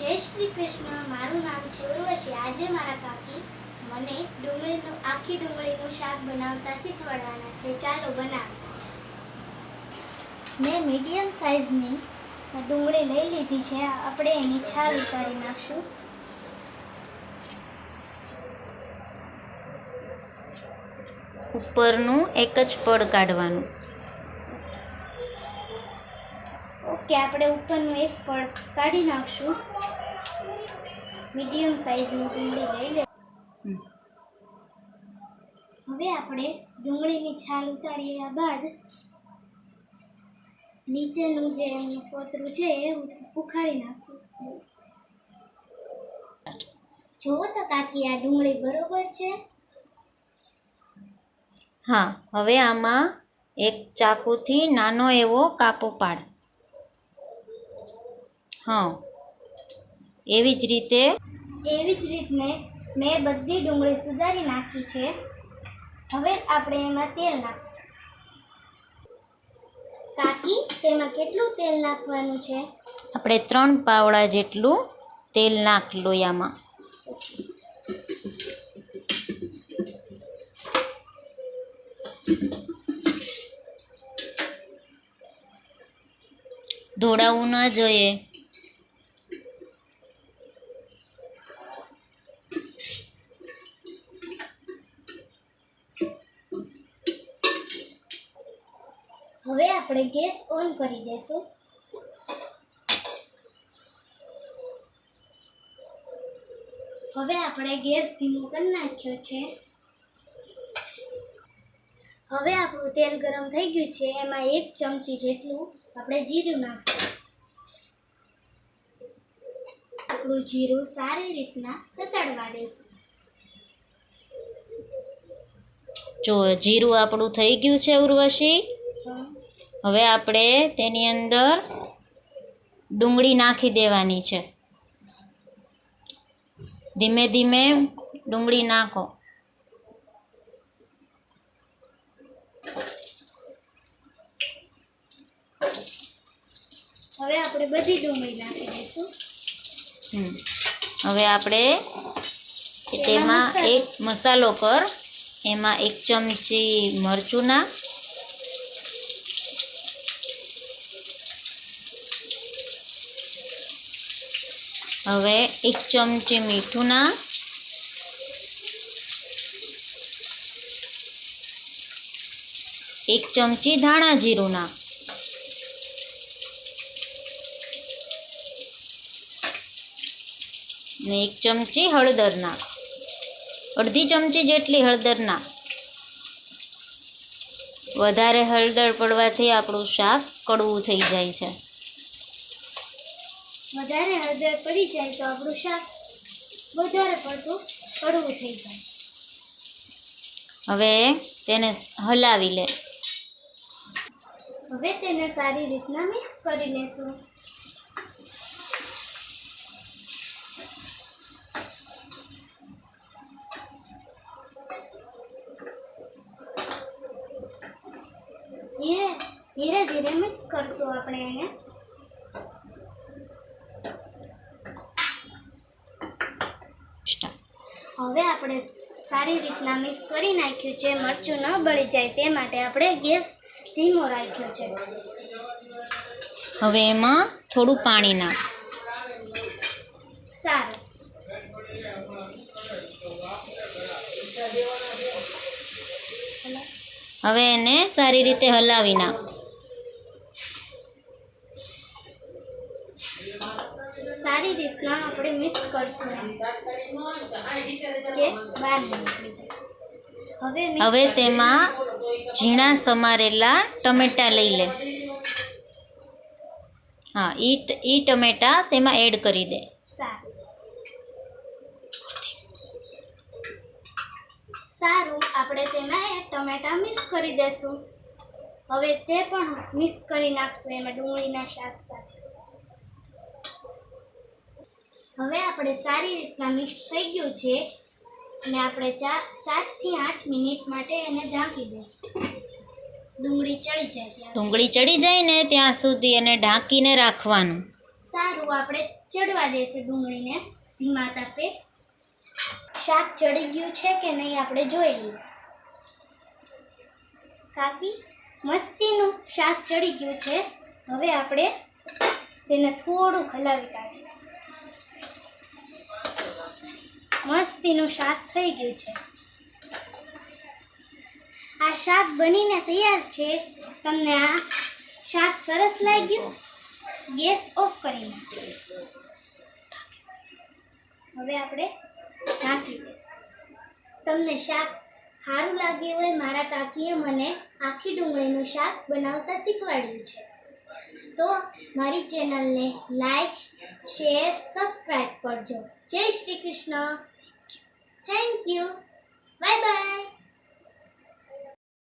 જય શ્રી કૃષ્ણ મારું નામ છે ઉર્વશી. આજે મારા કાકી મને ડુંગળીનું આખી ડુંગળીનું શાક બનાવતા શીખવાડવાના છે. ચાલો બનાવ. મેં મીડિયમ સાઇઝની ડુંગળી લઈ લીધી છે. આપણે એની છાલ ઉતારી નાખશું. ઉપરનું એક જ પડ કાઢવાનું. ઓકે આપણે ઉપરનું એક પડ કાઢી નાખશું. મીડિયમ સાઈઝની ડુંગળી લઈ લે. હવે આપણે ડુંગળીની છાલ ઉતાર્યા બાદ. નીચેનું જે એમનું ફોતરું છે એ ઉખાડી નાખું. જુઓ તો કાકી આ ડુંગળી બરોબર છે? હા હવે આમાં એક ચાકુથી નાનો એવો કાપો પાડ. હા. એવી જ રીતે એવી જ રીતને મેં બધી ડુંગળી સુધારી નાખી છે. હવે આપણે એમાં તેલ નાખશું. કાકી તેમાં કેટલું તેલ નાખવાનું છે? આપણે ત્રણ પાવડા જેટલું તેલ નાખ લોયામાં ધોળાવું ન જોઈએ. હવે આપણે ગેસ ઓન કરી દેશું. હવે આપણે ગેસ ધીમો કરી નાખ્યો છે. હવે આપણું તેલ ગરમ થઈ ગયું છે, એમાં એક ચમચી જેટલું આપણે જીરું નાખશું. આપણું જીરું સારી રીતના તતડવા દેશું. જો જીરું આપણું થઈ ગયું છે ઉર્વશી. હવે આપણે તેની અંદર ડુંગળી નાખી દેવાની છે. ધીમે ધીમે ડુંગળી નાખો. હવે આપણે બધી ડુંગળી નાખી દઈશું. હમ. હવે આપણે તેમાં એક મસાલો કર. એમાં એક ચમચી મરચું નાખ. હવે એક ચમચી મીઠું ના. એક ચમચી ધાણા જીરું ના. ને એક ચમચી હળદર નાખ અડધી ચમચી જેટલી હળદર નાખ વધારે હળદર પડવાથી આપણું શાક કડવું થઈ જાય છે. વધારે હળદર પડી જાય તો આપણું શાક વધારે પડતું કડવું થઈ જાય. હવે તેને હલાવી લે. હવે તેને સારી રીતના મિક્સ કરી લેશું. ધીરે ધીરે ધીરે મિક્સ કરશું આપણે એને. હવે આપણે સારી રીતના મિક્સ કરી નાખ્યું છે મરચું ન બળી જાય તે માટે આપણે ગેસ ધીમો રાખ્યો છે. હવે એમાં થોડું પાણી નાખ. સારું. હવે એને સારી રીતે હલાવી નાખ. સારી રીતના આપણે મિક્સ કરશું. કે લીધે હવે હવે તેમાં ઝીણા સમારેલા ટમેટાં લઈ લે. હા ઈ ઈ ટમેટાં તેમાં એડ કરી દે. સારું. સારું આપણે તેમાં એ ટમેટા મિક્સ કરી દેશું. હવે તે પણ મિક્સ કરી નાખશું એમાં ડુંગળીના શાક સાથે. હવે આપણે સારી રીતના મિક્સ થઈ ગયું છે અને આપણે ચાર સાતથી આઠ મિનિટ માટે એને ઢાંકી દઈશું. ડુંગળી ચડી જાય ડુંગળી ચડી જાય ને ત્યાં સુધી એને ઢાંકીને રાખવાનું. સારું આપણે ચડવા દેશે ડુંગળીને ધીમા તાપે. શાક ચડી ગયું છે કે નહીં આપણે જોઈ લઈએ. કાકી મસ્તીનું શાક ચડી ગયું છે. હવે આપણે તેને થોડું હલાવી કાઢીએ. મસ્તીનું શાક થઈ ગયું છે. આ શાક બનીને તૈયાર છે. તમને આ શાક સરસ લાગ્યું? ગેસ ઓફ કરી હવે આપણે ઢાંકી દઈશું. તમને શાક સારું લાગ્યું હોય, મારા કાકીએ મને આખી ડુંગળીનું શાક બનાવતા શીખવાડ્યું છે. તો મારી ચેનલને લાઈક, શેર સબસ્ક્રાઈબ કરજો. જય Shri Krishna. Thank you. Bye bye.